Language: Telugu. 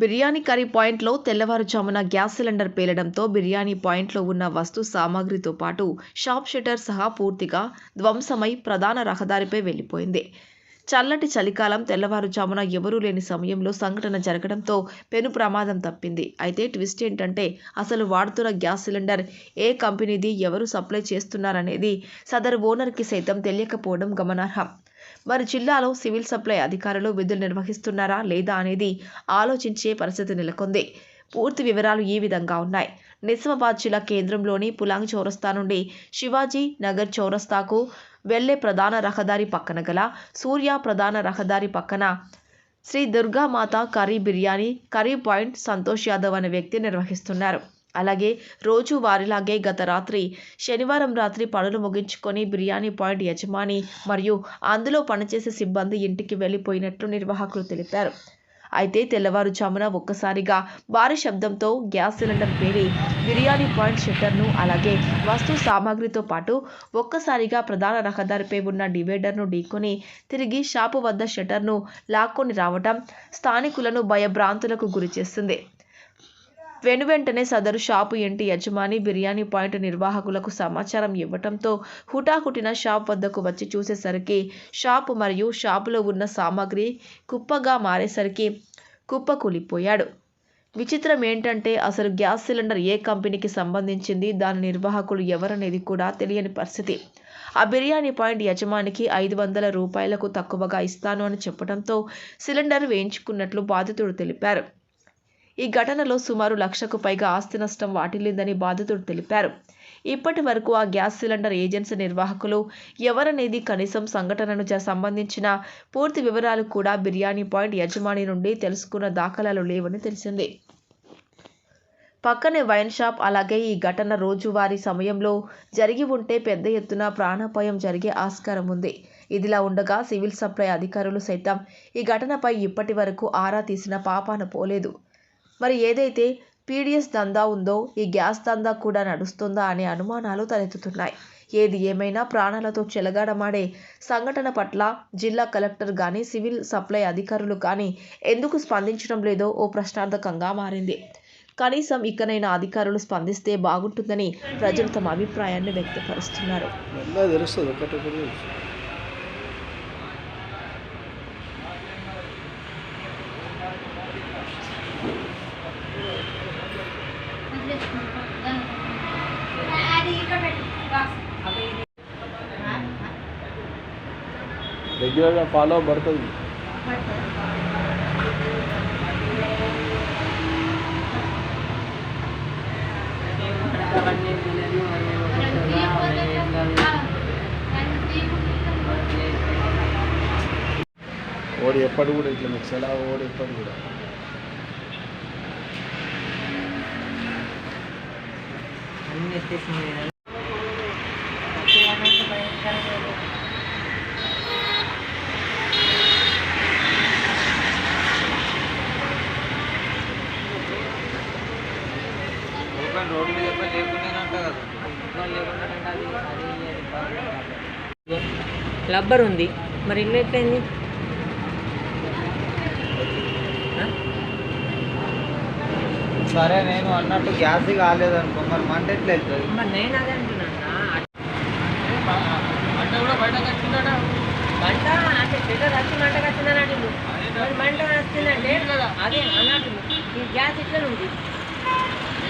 బిర్యానీ కర్రీ పాయింట్లో తెల్లవారుజామున గ్యాస్ సిలిండర్ పేలడంతో బిర్యానీ పాయింట్లో ఉన్న వస్తు సామాగ్రితో పాటు షాప్ షెటర్ సహా పూర్తిగా ధ్వంసమై ప్రధాన రహదారిపై వెళ్ళిపోయింది చల్లటి చలికాలం తెల్లవారుజామున ఎవరూ లేని సమయంలో సంఘటన జరగడంతో పెను ప్రమాదం తప్పింది. అయితే ట్విస్ట్ ఏంటంటే అసలు వాడుతున్న గ్యాస్ సిలిండర్ ఏ కంపెనీది ఎవరు సప్లై చేస్తున్నారనేది సదరు ఓనర్కి సైతం తెలియకపోవడం గమనార్హం. మరి జిల్లాలో సివిల్ సప్లై అధికారులు విధులు నిర్వహిస్తున్నారా లేదా అనేది ఆలోచించే పరిస్థితి నెలకొంది. పూర్తి వివరాలు ఈ విధంగా ఉన్నాయి. నిజామాబాద్ జిల్లా కేంద్రంలోని పులాంగ్ చౌరస్తా నుండి శివాజీ నగర్ చౌరస్తాకు వెళ్ళే ప్రధాన రహదారి పక్కన గల సూర్య ప్రధాన రహదారి పక్కన Shri Durgamata curry biryani curry point Santosh Yadav అనే వ్యక్తి నిర్వహిస్తున్నారు. అలాగే రోజు వారిలాగే గత రాత్రి శనివారం రాత్రి పనులు ముగించుకొని బిర్యానీ పాయింట్ యజమాని మరియు అందులో పనిచేసే సిబ్బంది ఇంటికి వెళ్ళిపోయినట్లు నిర్వాహకులు తెలిపారు. అయితే తెల్లవారుజామున ఒక్కసారిగా భారీ శబ్దంతో గ్యాస్ సిలిండర్ పేలి బిర్యానీ పాయింట్ షట్టర్ను అలాగే వస్తు సామాగ్రితో పాటు ఒక్కసారిగా ప్రధాన రహదారిపై ఉన్న డివైడర్ను ఢీకొని తిరిగి షాపు వద్ద షట్టర్ను లాక్కొని రావటం స్థానికులను భయభ్రాంతులకు గురిచేస్తుంది. వెనువెంటనే సదరు షాపు ఇంటి యజమాని బిర్యానీ పాయింట్ నిర్వాహకులకు సమాచారం ఇవ్వటంతో హుటాహుటిన షాప్ వద్దకు వచ్చి చూసేసరికి షాపు మరియు షాపులో ఉన్న సామాగ్రి కుప్పగా మారేసరికి కుప్ప కూలిపోయాడు. విచిత్రం ఏంటంటే అసలు గ్యాస్ సిలిండర్ ఏ కంపెనీకి సంబంధించింది దాని నిర్వాహకులు ఎవరనేది కూడా తెలియని పరిస్థితి. ఆ బిర్యానీ పాయింట్ యజమానికి ఐదు వందల రూపాయలకు తక్కువగా ఇస్తాను అని చెప్పడంతో సిలిండర్ వేయించుకున్నట్లు బాధితుడు తెలిపారు. ఈ ఘటనలో సుమారు లక్షకు పైగా ఆస్తి నష్టం వాటిల్లిందని బాధితుడు తెలిపారు. ఇప్పటి వరకు ఆ గ్యాస్ సిలిండర్ ఏజెన్సీ నిర్వాహకులు ఎవరనేది కనీసం సంఘటనను జ- సంబంధించిన పూర్తి వివరాలు కూడా బిర్యానీ పాయింట్ యజమాని నుండి తెలుసుకున్న దాఖలాలు లేవని తెలిసింది. పక్కనే వైన్ షాప్ అలాగే ఈ ఘటన రోజువారీ సమయంలో జరిగి ఉంటే పెద్ద ఎత్తున ప్రాణాపాయం జరిగే ఆస్కారం ఉంది. ఇదిలా ఉండగా సివిల్ సప్లై అధికారులు సైతం ఈ ఘటనపై ఇప్పటి వరకు ఆరా తీసిన పాపాన పోలేదు. మరి ఏదైతే పీడిఎస్ దందా ఉందో ఈ గ్యాస్ దందా కూడా నడుస్తుందా అనే అనుమానాలు తలెత్తుతున్నాయి. ఏది ఏమైనా ప్రాణాలతో చెలగాడమాడే సంఘటన పట్ల జిల్లా కలెక్టర్ కానీ సివిల్ సప్లై అధికారులు కానీ ఎందుకు స్పందించడం లేదో ఓ ప్రశ్నార్థకంగా మారింది. కనీసం ఇకనైనా అధికారులు స్పందిస్తే బాగుంటుందని ప్రజలు తమ అభిప్రాయాన్ని వ్యక్తపరుస్తున్నారు. మెల్లగా తెలుస్తుంది ఒకటి ఒకటి తెలుస్తుంది రెగ్యులర్గా ఫాలో పడుతుంది ఓడి ఎప్పటి కూడా ఇట్లా మిక్స్ ఎలా ఓడి ఎప్పటి కూడా రోడ్డు మీద ఎప్పుడు లేకుండానంట కదా. ఇంట్లో లేకుండానంటే అది అది రబ్బర్ ఉంది. మరి ఇల్లు ఎట్లయింది? సరే నేను అన్నట్టు గ్యాస్ కాలేదు అనుకో మరి మంట ఎట్లా వెళ్తుంది? మరి నేను అదే అంటున్నా మంట కూడా మంట అంటే వచ్చి మంట మరి మంట వచ్చిందంటే అదే అన్నట్టు. ఈ గ్యాస్ ఇట్లా ఉంది.